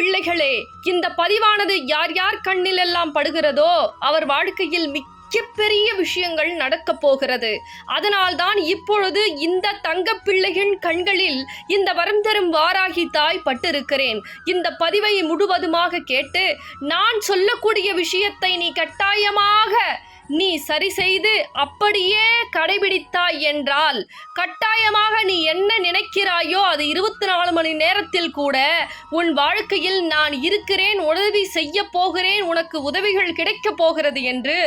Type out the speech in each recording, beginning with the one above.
பிள்ளைகளே இந்த பதிவானது யார் யார் கண்ணில் எல்லாம் படுகிறதோ அவர் வாழ்க்கையில் மிக்க பெரிய விஷயங்கள் நடக்கப் போகிறது. அதனால்தான் இப்பொழுது இந்த தங்க பிள்ளையின் கண்களில் இந்த வரம் தரும் வாராகி தாய் பட்டிருக்கிறேன். இந்த பதிவை முழுவதுமாக கேட்டு நான் சொல்லக்கூடிய விஷயத்தை நீ கட்டாயமாக நீ சரி செய்து அப்படியே கடைபிடித்தாய் என்றால் கட்டாயமாக நீ என்ன நினைக்கிறாயோ அது இருபத்தி நாலு மணி நேரத்தில் கூட உன் வாழ்க்கையில் நான் இருக்கிறேன் உதவி செய்ய போகிறேன் உனக்கு உதவிகள் கிடைக்கப் போகிறது என்று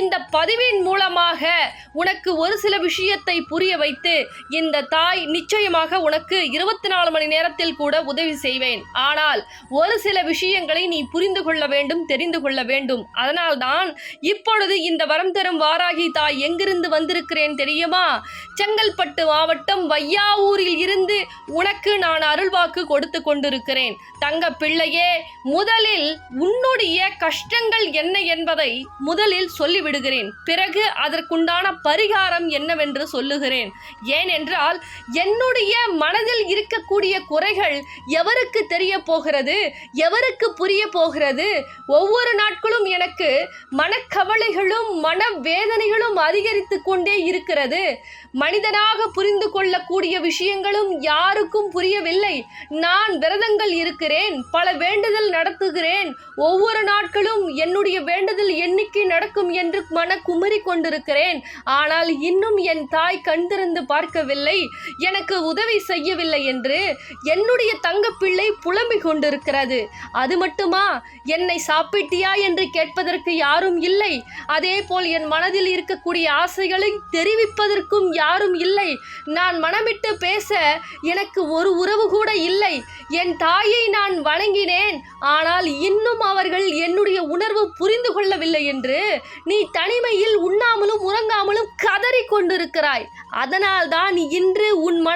இந்த பதிவின் மூலமாக உனக்கு ஒரு சில விஷயத்தை புரிய வைத்து இந்த தாய் நிச்சயமாக உனக்கு இருபத்தி நாலு மணி நேரத்தில் கூட உதவி செய்வேன். ஆனால் ஒரு சில விஷயங்களை நீ புரிந்து கொள்ள வேண்டும் தெரிந்து கொள்ள வேண்டும். அதனால்தான் இப்பொழுது இந்த வரம் தரும் வாராகி தாய் எங்கிருந்து வந்திருக்கிறேன் தெரியுமா? செங்கல்பட்டு மாவட்டம் வையாவூரில் இருந்து உனக்கு நான் அருள்வாக்கு கொடுத்து கொண்டிருக்கிறேன். தங்க பிள்ளையே முதலில் உன்னுடைய கஷ்டங்கள் என்ன என்பதை முதலில் சொல்லிவிடுகிறேன். பிறகு அதற்குண்டான பரிகாரம் என்னவென்று சொல்லுகிறேன். ஏனென்றால் என்னுடைய மனதில் இருக்கக்கூடிய குறைகள் எவருக்கு தெரிய போகிறது? எவருக்கு புரிய போகிறது? ஒவ்வொரு நாட்களும் எனக்கு மனக்கவலைகளும் மன வேதனைகளும் அதிகரித்து கொண்டே இருக்கிறது. மனிதனாக புரிந்து கொள்ளக்கூடிய விஷயங்களும் யாருக்கும் புரியவில்லை. நான் விரதங்கள் இருக்கிறேன் பல வேண்டுதல் நடத்துகிறேன். ஒவ்வொரு நாட்களும் என்னுடைய வேண்டுதல் எண்ணிக்கை நடக்கும் என்று மன குமரி கொண்டிருக்கிறேன். ஆனால் இன்னும் என் தாய் கண் திறந்து பார்க்கவில்லை. எனக்கு உதவி செய்யவில்லை என்று என்னுடைய தங்க பிள்ளை புலம்பிக் கொண்டிருக்கிறது. அது மட்டுமா? என்னை சாப்பிட்டியா என்று கேட்பதற்கு யாரும் இல்லை. அதே போல் என் மனதில் இருக்கக்கூடிய ஆசைகளை தெரிவிப்பதற்கும் யாரும் இல்லை. நான் மனமிட்டு பேச எனக்கு ஒரு உறவு கூட இல்லை. என் தாயை நான் வணங்கினேன். ஆனால் இன்னும் அவர்கள் என்னுடைய உணர்வு புரிந்து கொள்ளவில்லை என்று நீ தனிமையில் உண்ணாமலும் உறங்காமலும் கதறிக் கொண்டிருக்கிறாய். அதனால் தான் இன்று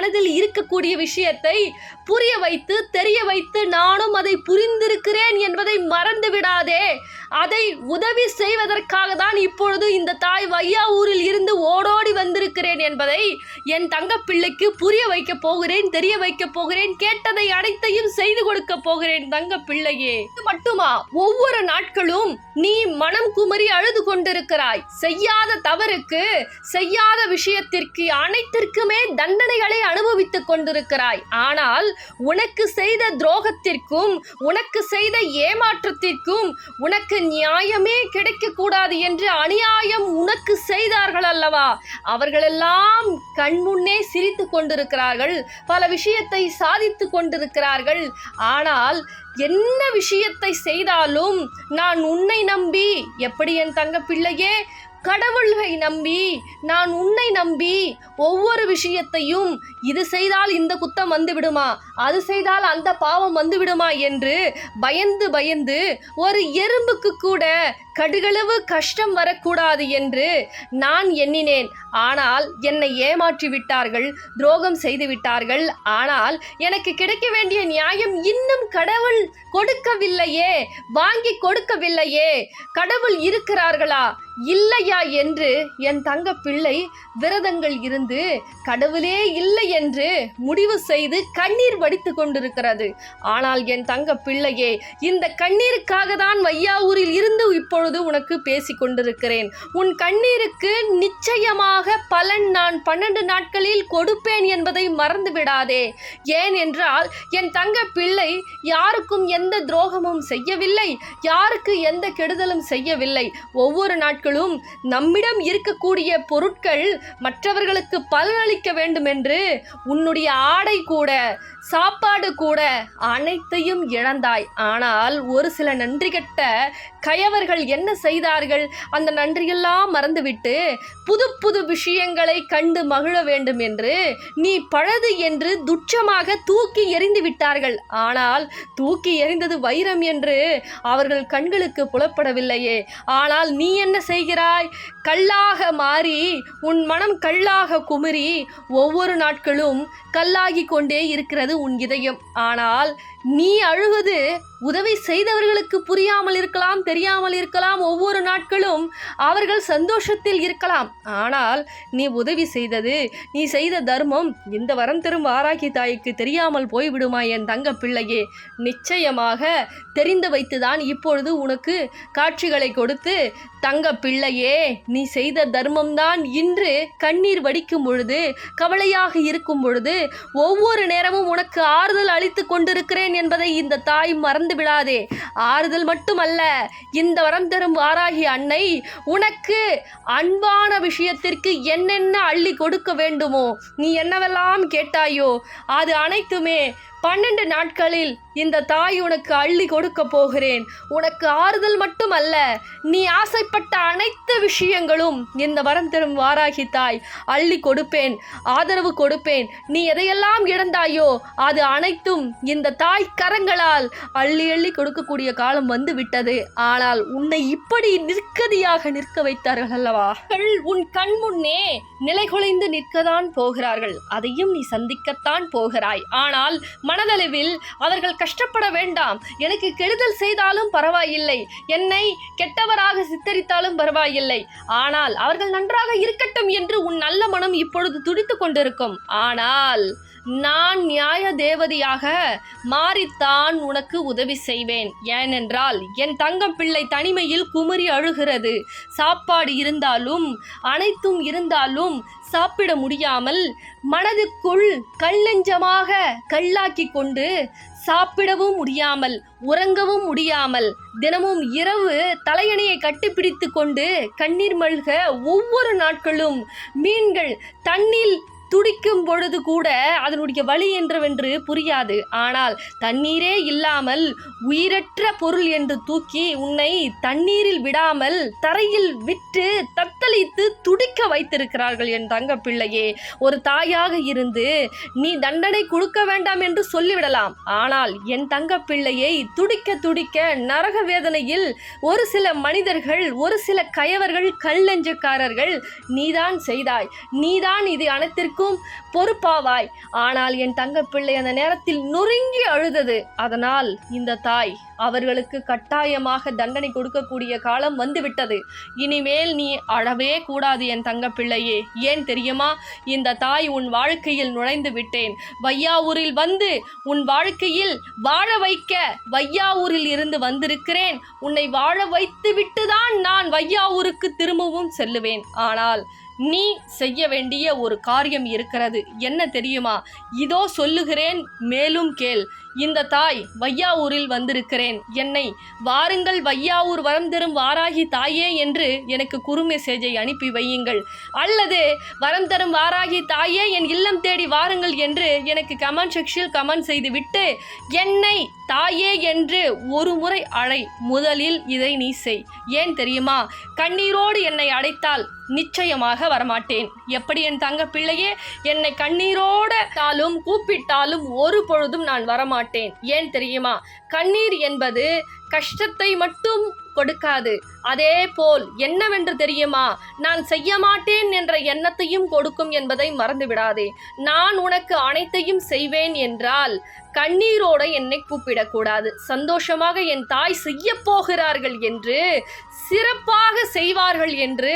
மனதில் இருக்கக்கூடிய விஷயத்தை புரிய வைத்து தெரிய வைத்து நானும் அதை புரிந்திருக்கிறேன் என்பதை மறந்து விடாதே. அதை உதவி செய்வதற்காக தான் இப்பொழுது இந்த தாய் வையாவூரில் இருந்து ஓடோடி வந்திருக்கிறேன் என்பதை என் தங்கப்பிள்ளைக்கு புரிய வைக்க போகிறேன் தெரிய வைக்க போகிறேன் கேட்டதை அனைத்தையும் செய்து கொடுக்க போகிறேன் தங்க பிள்ளையே. மட்டுமா? ஒவ்வொரு நாட்களும் நீ மனம் குமரி அழுது கொண்டிருக்கிறாய். செய்யாத தவறுக்கு செய்யாத விஷயத்திற்கு அனைத்திற்குமே தண்டனைகளை அனு அனுபவித்துக் கொண்டிருக்கிறாய். ஆனால் உனக்கு செய்த துரோகத்திற்கும் உனக்கு செய்த ஏமாற்றத்திற்கும் உனக்கு நியாயமே கிடைக்கக்கூடாது என்று அநியாயம் உனக்கு செய்தார்கள் அல்லவா? அவர்களெல்லாம் கண்முன்னே சிரித்து கொண்டிருக்கிறார்கள் பல விஷயத்தை சாதித்து கொண்டிருக்கிறார்கள். ஆனால் என்ன விஷயத்தை செய்தாலும் நான் உன்னை நம்பி எப்படி என் தங்க பிள்ளையே கடவுள்களை நம்பி நான் உன்னை நம்பி ஒவ்வொரு விஷயத்தையும் இது செய்தால் இந்த குத்தம் வந்து விடுமா அது செய்தால் அந்த பாவம் வந்து விடுமா என்று பயந்து பயந்து ஒரு எறும்புக்கு கூட கடுகளவு கஷ்டம் வரக்கூடாது என்று நான் எண்ணினேன். ஆனால் என்னை ஏமாற்றி விட்டார்கள் துரோகம் செய்து விட்டார்கள். ஆனால் எனக்கு கிடைக்க வேண்டிய நியாயம் இன்னும் கடவுள் கொடுக்கவில்லையே வாங்கி கொடுக்கவில்லையே. கடவுள் இருக்கிறார்களா? இல்லையா என்று என் தங்க பிள்ளை விரதங்கள் இருந்து கடவுளே இல்லை என்று முடிவு செய்து கண்ணீர் வடித்து கொண்டிருக்கிறது. ஆனால் என் தங்க பிள்ளையே இந்த கண்ணீருக்காக தான் வையாவூரில் இருந்து இப்பொழுது உனக்கு பேசிக் கொண்டிருக்கிறேன். உன் கண்ணீருக்கு நிச்சயமாக பலன் நான் பன்னெண்டு நாட்களில் கொடுப்பேன் என்பதை மறந்து விடாதே ஏன் என்றால் என் தங்க பிள்ளை யாருக்கும் எந்த துரோகமும் செய்யவில்லை யாருக்கு எந்த கெடுதலும் செய்யவில்லை. ஒவ்வொரு நாட்களும் நம்மிடம் இருக்கக்கூடிய பொருட்கள் மற்றவர்களுக்கு பலனளிக்க வேண்டும் என்று உன்னுடைய ஆடை கூட சாப்பாடு கூட அனைத்தையும் இழந்தாய். ஆனால் ஒரு சில நன்றி கட்ட கயவர்கள் என்ன செய்தார்கள்? அந்த நன்றியெல்லாம் மறந்துவிட்டு புது புது விஷயங்களை கண்டு மகிழ வேண்டும் என்று நீ பழது என்று துச்சமாக தூக்கி எறிந்து விட்டார்கள். ஆனால் தூக்கி எறிந்தது வைரம் என்று அவர்கள் கண்களுக்கு புலப்படவில்லையே. ஆனால் நீ என்ன செய்கிறாய்? கல்லாக மாறி உன் மனம் கல்லாக குமுறி ஒவ்வொரு நாட்களும் கல்லாகி கொண்டே இருக்கிறது உன் இதயம். ஆனால் நீ அழுவது உதவி செய்தவர்களுக்கு புரியாமல் இருக்கலாம் தெரியாமல் இருக்கலாம். ஒவ்வொரு நாட்களும் அவர்கள் சந்தோஷத்தில் இருக்கலாம். ஆனால் நீ உதவி செய்தது நீ செய்த தர்மம் இந்த வரம் தரும் வாராகி தாய்க்கு தெரியாமல் போய்விடுமா என் தங்க பிள்ளையே? நிச்சயமாக தெரிந்து வைத்துதான் இப்பொழுது உனக்கு காட்சிகளை கொடுத்து தங்க பிள்ளையே நீ செய்த தர்மம்தான் இன்று கண்ணீர் வடிக்கும் பொழுது கவலையாக இருக்கும் பொழுது ஒவ்வொரு நேரமும் உனக்கு ஆறுதல் அளித்து கொண்டிருக்கிறேன் என்பதை இந்த தாய் மறந்து விடாதே. ஆறுதல் மட்டுமல்ல இந்த வரம் தரும் வாராகி அன்னை உனக்கு அன்பான விஷயத்திற்கு என்னென்ன அள்ளி கொடுக்க வேண்டுமோ நீ என்னவெல்லாம் கேட்டாயோ அது அனைத்துமே பன்னெண்டு நாட்களில் இந்த தாய் உனக்கு அள்ளி கொடுக்க போகிறேன். உனக்கு ஆறுதல் மட்டுமல்ல நீ ஆசைப்பட்ட அனைத்து விஷயங்களும் இந்த வரம் தரும் வாராகி தாய் அள்ளி கொடுப்பேன் ஆதரவு கொடுப்பேன். நீ எதையெல்லாம் இழந்தாயோ அது அனைத்தும் இந்த தாய் கரங்களால் அள்ளி அள்ளி கொடுக்கக்கூடிய காலம் வந்து விட்டது ஆனால் உன்னை இப்படி நிற்கதியாக நிற்க வைத்தார்கள் அல்லவா? உன் கண் முன்னே நிலைகுலைந்து நிற்கத்தான் போகிறார்கள். அதையும் நீ சந்திக்கத்தான் போகிறாய். ஆனால் மனதளவில் அவர்கள் கஷ்டப்பட வேண்டாம். எனக்கு கெடுதல் செய்தாலும் பரவாயில்லை. என்னை கெட்டவராக சித்தரித்தாலும் பரவாயில்லை. ஆனால் அவர்கள் நன்றாக இருக்கட்டும் என்று உன் நல்ல மனம் இப்பொழுது துடித்து கொண்டிருக்கும். ஆனால் நான் நியாய தேவதையாக மாறித்தான் உனக்கு உதவி செய்வேன். ஏனென்றால் என் தங்கம் பிள்ளை தனிமையில் குமரி அழுகிறது. சாப்பாடு இருந்தாலும் அனைத்தும் இருந்தாலும் சாப்பிட முடியாமல் மனதுக்குள் கல்லெஞ்சமாக கல்லாக்கி கொண்டு சாப்பிடவும் முடியாமல் உறங்கவும் முடியாமல் தினமும் இரவு தலையணையை கட்டிப்பிடித்து கொண்டு கண்ணீர் மல்க ஒவ்வொரு நாட்களும் மீன்கள் தண்ணீர் துடிக்கும் பொழுது கூட அதனுடைய வழி என்றவென்று புரியாது. ஆனால் தண்ணீரே இல்லாமல் உயிரற்ற பொருள் என்று தூக்கி உன்னை தண்ணீரில் விடாமல் தரையில் விட்டு தத்தளித்து துடிக்க வைத்திருக்கிறார்கள் என் தங்க பிள்ளையே. ஒரு தாயாக இருந்து நீ தண்டனை கொடுக்க வேண்டாம் என்று சொல்லிவிடலாம். ஆனால் என் தங்க பிள்ளையை துடிக்க துடிக்க நரக வேதனையில் ஒரு சில மனிதர்கள் ஒரு சில கயவர்கள் கல்லெஞ்சக்காரர்கள் நீதான் செய்தாய். நீதான் இது அனைத்திற்கும் பொறுப்பாவாய். ஆனால் என் தங்க பிள்ளை அந்த நேரத்தில் நொறுங்கி அழுதது. அதனால் இந்த தாய் அவர்களுக்கு கட்டாயமாக தண்டனை கொடுக்கக்கூடிய காலம் வந்துவிட்டது. இனிமேல் நீ அழவே கூடாது என் தங்க பிள்ளையே ஏன் தெரியுமா? இந்த தாய் உன் வாழ்க்கையில் நுழைந்து விட்டேன். வையாவூரில் வந்து உன் வாழ்க்கையில் வாழ வைக்க வையாவூரில் இருந்து வந்திருக்கிறேன். உன்னை வாழ வைத்து விட்டுதான் நான் வையாவூருக்கு திரும்பவும் செல்லுவேன். ஆனால் நீ செய்ய வேண்டிய ஒரு காரியம் இருக்கிறது. என்ன தெரியுமா? இதோ சொல்லுகிறேன் மேலும் கேள். இந்த தாய் வையாவூரில் வந்திருக்கிறேன். என்னை வாருங்கள் வையாவூர் வரம் தரும் வாராகி தாயே என்று எனக்கு குறு மெசேஜை அனுப்பி வையுங்கள். அல்லது வரம் தரும் வாராகி தாயே என் இல்லம் தேடி வாருங்கள் என்று எனக்கு கமெண்ட் செக்ஷனில் கமெண்ட் செய்துவிட்டு என்னை தாயே என்று ஒரு முறை அழை. முதலில் இதை நீ செய். ஏன் தெரியுமா? கண்ணீரோடு என்னை அடைத்தால் நிச்சயமாக வரமாட்டேன். எப்படி என் தங்க பிள்ளையே என்னை கண்ணீரோடாலும் கூப்பிட்டாலும் ஒரு பொழுதும் நான் வரமாட்டேன். ஏன் தெரியுமா? கண்ணீர் என்பது கஷ்டத்தை மட்டும் கொடுக்காது. அதே போல் என்னவென்று தெரியுமா? நான் செய்ய மாட்டேன் என்ற எண்ணத்தையும் கொடுக்கும் என்பதை மறந்துவிடாதே நான் உனக்கு அனைத்தையும் செய்வேன் என்றால் கண்ணீரோட என்னை கூப்பிடக்கூடாது. சந்தோஷமாக என் தாய் செய்ய போகிறார்கள் என்று சிறப்பாக செய்வார்கள் என்று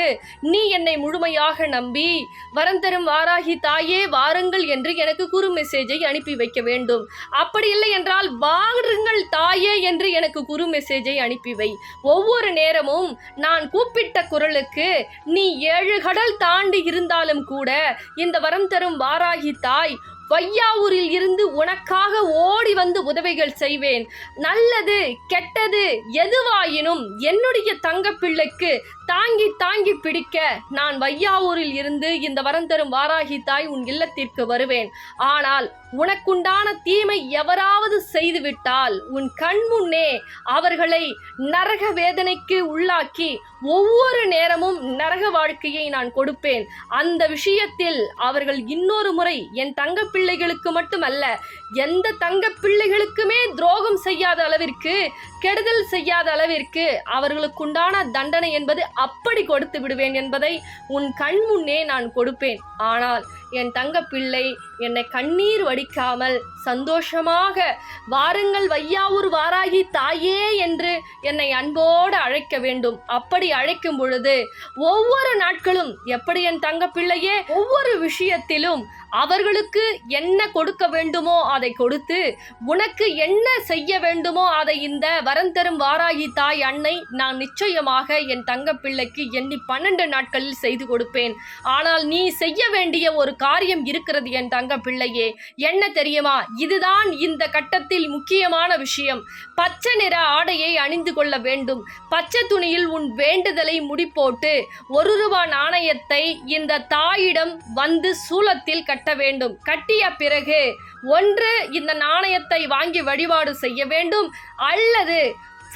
நீ என்னை முழுமையாக நம்பி வரம் தரும் வாராகி தாயே வாருங்கள் என்று எனக்கு குறு மெசேஜை அனுப்பி வைக்க வேண்டும். அப்படி இல்லை என்றால் வாருங்கள் தாயே என்று எனக்கு குறு மெசேஜை அனுப்பி வை. ஒவ்வொரு நேரமும் நான் கூப்பிட்ட குரலுக்கு நீ ஏழு கடல் தாண்டி இருந்தாலும் கூட இந்த வரம் தரும் வாராகி தாய் வையாவூரில் இருந்து உனக்காக ஓடி வந்து உதவிகள் செய்வேன். நல்லது கெட்டது எதுவாயினும் என்னுடைய தங்க பிள்ளைக்கு தாங்கி தாங்கி பிடிக்க நான் வையாவூரில் இருந்து இந்த வரம் தரும் வாராகி தாய் உன் இல்லத்திற்கு வருவேன். ஆனால் உனக்குண்டான தீமை எவராவது செய்துவிட்டால் உன் கண் முன்னே அவர்களை நரக வேதனைக்கு உள்ளாக்கி ஒவ்வொரு நேரமும் நரக வாழ்க்கையை நான் கொடுப்பேன். அந்த விஷயத்தில் அவர்கள் இன்னொரு முறை என் தங்க பிள்ளைகளுக்கு மட்டுமல்ல எந்த தங்க பிள்ளைகளுக்குமே துரோகம் செய்யாத அளவிற்கு கெடுதல் செய்யாத அளவிற்கு அவர்களுக்குண்டான தண்டனை என்பது அப்படி கொடுத்து விடுவேன் என்பதை உன் கண் முன்னே நான் கொடுப்பேன். ஆனால் என் தங்க பிள்ளை என்னை கண்ணீர் வடிக்காமல் சந்தோஷமாக வாருங்கள் வையாவூர் வாராகி தாயே என்று என்னை அன்போடு அழைக்க வேண்டும். அப்படி அழைக்கும் பொழுது ஒவ்வொரு நாட்களும் எப்படி என் தங்க பிள்ளையே ஒவ்வொரு விஷயத்திலும் அவர்களுக்கு என்ன கொடுக்க வேண்டுமோ அதை கொடுத்து உனக்கு என்ன செய்ய வேண்டுமோ அதை இந்த வரம் தரும் வாராகி தாய் அன்னை நான் நிச்சயமாக என் தங்க பிள்ளைக்கு எண்ணி பன்னெண்டு நாட்களில் செய்து கொடுப்பேன். ஆனால் நீ செய்ய வேண்டிய ஒரு காரியம் இருக்கிறது என் தங்க பிள்ளையே. என்ன தெரியுமா? இதுதான் இந்த கட்டத்தில் முக்கியமான விஷயம். பச்சை நிற ஆடையை அணிந்து கொள்ள வேண்டும். பச்சை துணியில் உன் வேண்டுதலை முடிப்போட்டு ஒரு ரூபா நாணயத்தை இந்த தாயிடம் வந்து சூலத்தில் கட்ட வேண்டும். கட்டிய பிறகு ஒன்று இந்த நாணயத்தை வாங்கி வழிபாடு செய்ய வேண்டும். அல்லது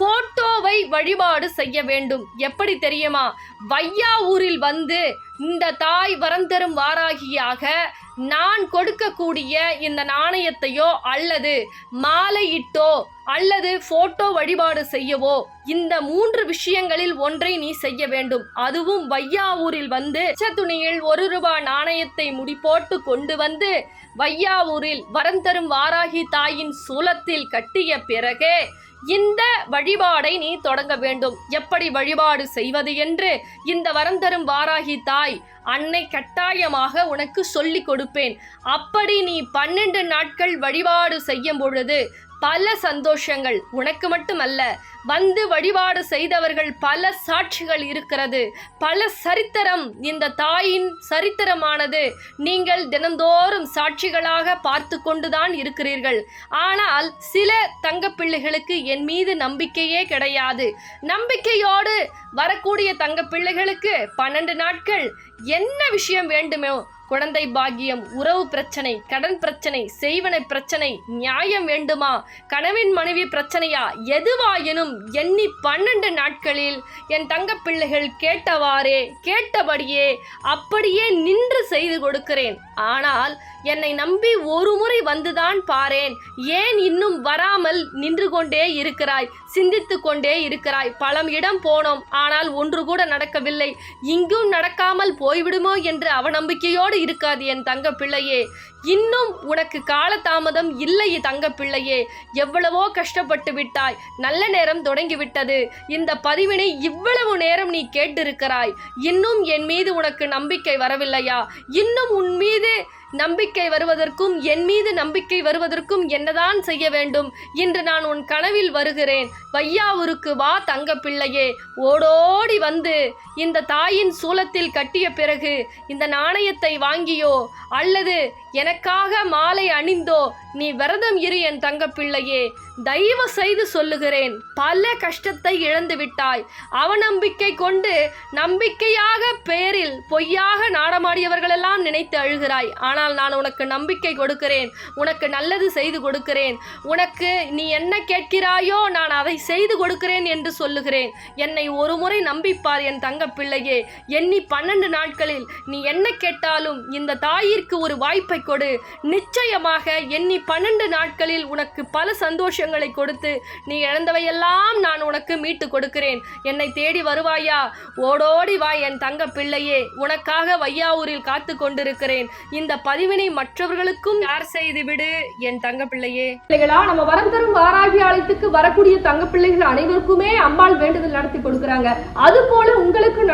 போட்டோவை வழிபாடு செய்ய வேண்டும். எப்படி தெரியுமா? வையாவூரில் வந்து இந்த தாய் வரம் தரும் வாராகியாக நான் கொடுக்கக்கூடிய இந்த நாணயத்தையோ அல்லது மாலையிட்டோ அல்லது போட்டோ வழிபாடு செய்யவோ இந்த மூன்று விஷயங்களில் ஒன்றை நீ செய்ய வேண்டும். அதுவும் வையாவூரில் வந்து துணியில் ஒரு ரூபாய் நாணயத்தை முடிப்போட்டு கொண்டு வந்து வையாவூரில் வரம் தரும் வாராகி தாயின் சூலத்தில் கட்டிய பிறகு இந்த வழிபாடை நீ தொடங்க வேண்டும். எப்படி வழிபாடு செய்வது என்று இந்த வரம் தரும் வாராகி தாய் அன்னை கட்டாயமாக உனக்கு சொல்லிக் கொடுப்பேன். அப்படி நீ பன்னெண்டு நாட்கள் வழிபாடு செய்யும் பொழுது பல சந்தோஷங்கள். உனக்கு மட்டுமல்ல வந்து வழிபாடு செய்தவர்கள் பல சாட்சிகள் இருக்கிறது. பல சரித்திரம் இந்த தாயின் சரித்திரமானது. நீங்கள் தினந்தோறும் சாட்சிகளாக பார்த்து கொண்டுதான் இருக்கிறீர்கள். ஆனால் சில தங்கப்பிள்ளைகளுக்கு என் மீது நம்பிக்கையே கிடையாது. நம்பிக்கையோடு வரக்கூடிய தங்க பிள்ளைகளுக்கு பன்னெண்டு நாட்கள். என்ன விஷயம் வேண்டுமோ குழந்தை பாக்கியம் உறவு பிரச்சனை கடன் பிரச்சனை செய்வனை பிரச்சனை நியாயம் வேண்டுமா? கணவன் மனைவி பிரச்சனையா? எதுவாயினும் எண்ணி பன்னெண்டு நாட்களில் என் தங்க பிள்ளைகள் கேட்டவாறே கேட்டபடியே அப்படியே நின்று செய்து கொடுக்கிறேன். ஆனால் என்னை நம்பி ஒரு முறை வந்துதான் பாரேன். ஏன் இன்னும் வராமல் நின்று கொண்டே இருக்கிறாய்? சிந்தித்து கொண்டே இருக்கிறாய். பலம் இடம் போனோம். ஆனால் ஒன்று கூட நடக்கவில்லை. இங்கும் நடக்காமல் போய்விடுமோ என்று அவநம்பிக்கையோடு இருக்காது என் தங்க பிள்ளையே இன்னும் உனக்கு காலதாமதம் இல்லை தங்க பிள்ளையே எவ்வளவோ கஷ்டப்பட்டு விட்டாய். நல்ல நேரம் தொடங்கிவிட்டது. இந்த பதிவினை இவ்வளவு நேரம் நீ கேட்டிருக்கிறாய். இன்னும் என் மீது உனக்கு நம்பிக்கை வரவில்லையா? இன்னும் உன் மீது நம்பிக்கை வருவதற்கும் என் மீது நம்பிக்கை வருவதற்கும் என்னதான் செய்ய வேண்டும்? இன்று நான் உன் கனவில் வருகிறேன். வையாவூருக்கு வா தங்க பிள்ளையே ஓடோடி வந்து இந்த தாயின் சூலத்தில் கட்டிய பிறகு இந்த நாணயத்தை வாங்கியோ? அல்லது எனக்காக மாலை அணிந்தோ? நீ விரதம் இரு என் தங்க பிள்ளையே தயவு செய்து சொல்லுகிறேன் பல கஷ்டத்தை இழந்து விட்டாய் அவநம்பிக்கை கொண்டு நம்பிக்கையாக பெயரில் பொய்யாக நாடமாடியவர்களெல்லாம் நினைத்து அழுகிறாய். ஆனால் நான் உனக்கு நம்பிக்கை கொடுக்கிறேன் உனக்கு நல்லது செய்து கொடுக்கிறேன். உனக்கு நீ என்ன கேட்கிறாயோ நான் அதை செய்து கொடுக்கிறேன் என்று சொல்லுகிறேன். என்னை ஒரு முறை நம்பிப்பார் என் தங்க பிள்ளையே எண்ணி பன்னெண்டு நாட்களில் நீ என்ன கேட்டாலும் இந்த தாயிற்கு ஒரு வாய்ப்பை கொடு. நிச்சயமாக எண்ணி பன்னெண்டு நாட்களில் உனக்கு பல சந்தோஷம் கொடுத்து நீ இழந்தவையெல்லாம் நான் உனக்கு மீட்டு கொடுக்கிறேன். என்னை தேடி வருவாயா? ஓடோடி வா என் தங்க பிள்ளையே. உனக்காக வையாவூரில் காத்து கொண்டிருக்கிறேன். இந்த பதிவினை மற்றவர்களுக்கும் யார் செய்து விடு என் தங்க பிள்ளையே. பிள்ளைகளா நம்ம வரம் தரும் வாராகி ஆலயத்துக்கு வரக்கூடிய தங்க பிள்ளைகள் அனைவருக்குமே அம்பாள் வேண்டுதல் நடத்தி கொடுக்கிறாங்க. அது போல உங்களுக்கு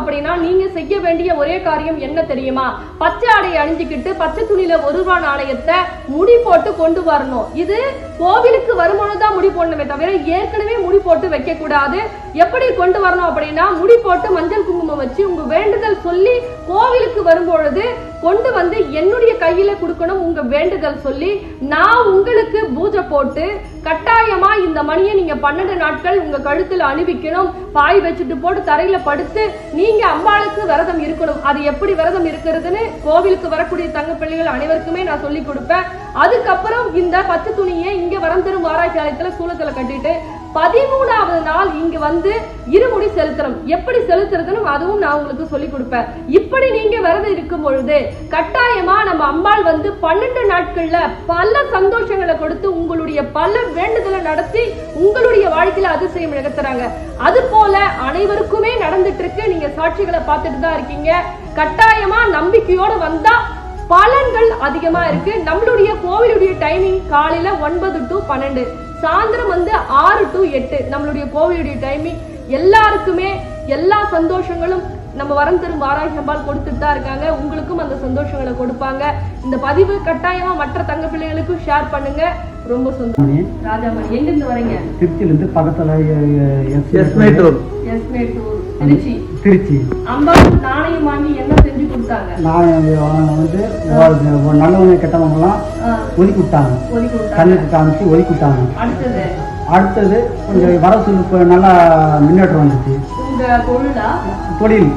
அப்படின்னா நீங்க செய்ய வேண்டிய ஒரே காரியம் என்ன தெரியுமா? பச்சை ஆடையை அணிஞ்சுக்கிட்டு பச்சை துணியில ஒரு ரூபா நாணயத்தை முடி போட்டு கொண்டு வரணும். இது கோவிலுக்கு வருமானம் தான் முடி போடணுமே தவிர ஏற்கனவே முடி போட்டு வைக்க கூடாது எப்படி கொண்டு வரணும் அப்படின்னா முடி போட்டு மஞ்சள் குங்குமம் வச்சு உங்க வேண்டுதல் சொல்லி கோவிலுக்கு வரும்பொழுது கொண்டு வந்து என்னுடைய கையில கொடுக்கணும் உங்க வேண்டுதல் சொல்லி நான் உங்களுக்கு பூஜை போட்டு கட்டாயமா இந்த மணியை நீங்க பன்னெண்டு நாட்கள் உங்க கழுத்துல அணிவிக்கணும். பாய் வச்சுட்டு போட்டு தரையில படுத்து நீங்க அம்பாளுக்கு விரதம் இருக்கணும். அது எப்படி விரதம் இருக்கிறதுன்னு கோவிலுக்கு வரக்கூடிய தங்க பிள்ளைகள் அனைவருக்குமே நான் சொல்லி கொடுப்பேன். அதுக்கப்புறம் இந்த பச்சை துணியை இங்க வரம் தரும் ஆலயத்துல சூளத்துல கட்டிட்டு பதிமூணாவது நாள் இங்க வந்து இருமுடி செலுத்தணும். எப்படி செலுத்துறதுன்னு அதுவும் நான் உங்களுக்கு சொல்லி கொடுப்பேன். இப்படி நீங்க விரதம் இருக்கும் பொழுது கட்டாயமா நம்ம அம்பாள் வந்து பன்னெண்டு நாட்கள்ல பல சந்தோஷங்களை கொடுத்து உங்களுடைய பல வேண்டுதலை நடத்தி உங்களுடைய வாழ்க்கையில அதிசயம் நிகழ்த்துறாங்க அது போல அனைவருக்குமே நடந்துட்டு இருக்கு நீங்க சாட்சிகளை பார்த்துட்டு தான் இருக்கீங்க. கட்டாயமா நம்பிக்கையோட வந்தா பலன்கள் அதிகமா இருக்கு. நம்மளுடைய கோவிலுடைய டைமிங் காலையில ஒன்பது டு பன்னெண்டு. சாயந்தரம் வந்து ஆறு டு எட்டு நம்மளுடைய கோவிலுடைய டைமிங் எல்லாருக்குமே எல்லா சந்தோஷங்களும் நம்ம வரம் தரும் வாராகி அம்பாள் கொடுத்துட்டு தான் இருக்காங்க. உங்களுக்கும் அந்த சந்தோஷங்களை கொடுப்பாங்க. இந்த பதிவு கட்டாயமா மற்ற தங்க பிள்ளைகளுக்கும் ஷேர் பண்ணுங்க. ரொம்ப சந்தோஷம். மணி ராஜாமணி எங்கிருந்து வரீங்க? திருச்சியிலேருந்து பக்கத்தில் எஸ் மேட்டூர் எஸ் மேட்டூர் திருச்சி. திருச்சி. அம்பாள் நாணயம் வாங்கி என்ன செஞ்சு கொடுத்தாங்க? நான் வந்து ஒரு நல்லவங்க கெட்டவங்கலாம் ஒதுக்கி விட்டாங்க. கண்ணுக்கு காமிச்சு ஒதுக்கி விட்டாங்க. அடுத்தது? அடுத்தது கொஞ்சம் இப்போ நல்லா முன்னேற்றம் வந்துச்சு. தொழில்.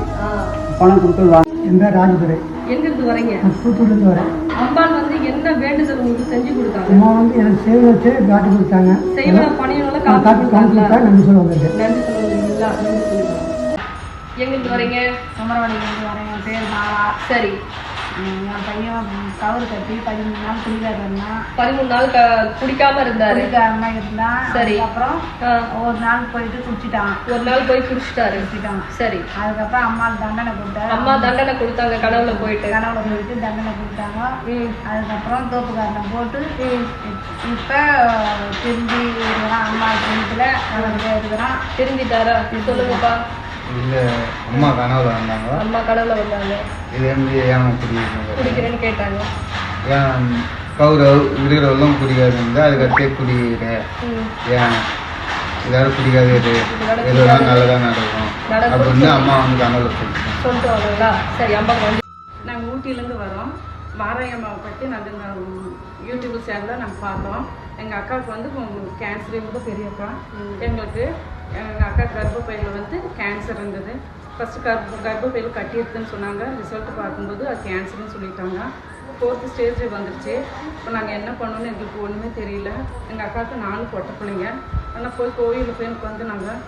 பணம் கொடுத்து வாங்க எந்த ராஜதுரை எங்கிருந்து வரீங்க? தூத்துக்குடிலேருந்து வரேன். அம்பாள் வந்து என்ன வேண்டுதல் உங்களுக்கு செஞ்சு கொடுத்தாங்க? அம்மா வந்து எனக்கு சேவை வச்சு காட்டி கொடுத்தாங்க. செய்வன பணியங்களை காட்டி காத்து காட்டி கொடுத்தாங்களா கொடுத்தா நன்றி சொல்ல வந்திருக்கேன் நன்றி சொல்லுவீங்களா எங்கிருந்து வரீங்க? குமரவழியிலேருந்து வரேன். என் பேர் மாலா சரி. என் பையன் கவுரு கட்டி பதிமூணு நாள் குடிக்காத இருந்தான். பதிமூணு நாள் க- குடிக்காம இருந்தாரு? குடிக்காம இருந்தான். சரி. அதுக்கப்புறம் ஆ, ஒரு நாள் போயிட்டு குடிச்சிட்டான் ஒரு நாள் போய் குடிச்சிட்டாரு குடிச்சிட்டான் சரி. அதுக்கப்புறம் அம்மா தண்டனை கொடுத்தாரு. அம்மா தண்டனை கொடுத்தாங்க கனவுல போயிட்டு. கனவுல போயிட்டு தண்டனை கொடுத்தாங்க. அதுக்கப்புறம் தோப்புக்காரனை போட்டு ம். இப்போ திரும்பி அம்மா நல்லபடியாக இருக்கிறான் திரும்பிட்டாரா? சொல்லுங்கப்பா. இல்லை அம்மா கனவுல வந்தாங்க. அம்மா கனவுல வந்தாங்க. இது வந்து ஏன் குடிக்கிறது குடிக்கிறேன்னு கேட்டாங்க. ஏன் கௌரவ் இருக்கிறவெல்லாம் குடிக்காது இருந்தால் அதுக்கடுத்தே குடிக்கிற ஏன்? எல்லாரும் குடிக்காது இரு எதுவும் நல்லதாக நடக்கும். நடக்கும். அப்படின்னு அம்மா வந்து கனவுல சொல்லிட்டு வாங்களா சரி அம்மா வந்து நாங்கள் ஊட்டியிலேருந்து வரோம். மாராயம்மாவை பற்றி நாங்கள் நான் யூடியூப் சேனலில் நாங்கள் பார்த்தோம். எங்கள் அக்காவுக்கு வந்து கேன்சர் பெரிய அக்கா எங்களுக்கு எங்கள் அக்கா கர்ப்பப்பையில் வந்து கேன்சர் இருந்தது. ஃபஸ்ட்டு கர்ப்ப கர்ப்பப்பையில் கட்டியிருக்குன்னு சொன்னாங்க. ரிசல்ட் பார்க்கும்போது அது கேன்சர்னு சொல்லிட்டாங்க. ஃபோர்த்து ஸ்டேஜ் வந்துருச்சு. இப்போ நாங்கள் என்ன பண்ணோன்னு எங்களுக்கு ஒன்றுமே தெரியல. எங்கள் அக்காவுக்கு நாலு பொட்ட பிள்ளைங்க. ஆனால் போய் கோயிலில் போய் எனக்கு வந்து நாங்கள்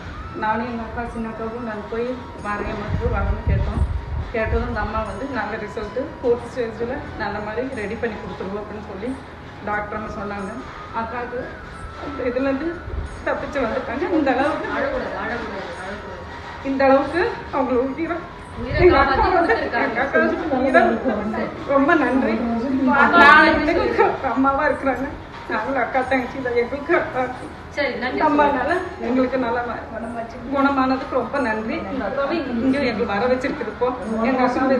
நானும் எங்கள் அக்கா சின்ன அக்காவும் நாங்கள் போய் மாரியம்மாவுக்கு வரணும்னு கேட்டோம். கேட்டதும் இந்த அம்மா வந்து நல்ல ரிசல்ட்டு ஃபோர்த் ஸ்டேஜில் நல்ல மாதிரி ரெடி பண்ணி கொடுத்துருவோம் அப்படின்னு சொல்லி டாக்டர் அம்மா சொன்னாங்க. அக்காவுக்கு இதுலேருந்து தப்பிச்சு வந்துட்டாங்க. இந்த அளவுக்கு இந்த அளவுக்கு அவங்க உயிரை எங்க அக்கா வந்து- எங்க அக்கா வந்து உயிரை ரொம்ப நன்றி. அம்மாவா இருக்கிறாங்க. நாங்களும் அக்கா தங்கச்சி இல்லை எங்களுக்கு அக்கா அம்மானால எங்களுக்கு நல்லா குணமானதுக்கு ரொம்ப நன்றி. இங்கே எங்களுக்கு வர வச்சிருக்குது இப்போ எங்க அக்காவை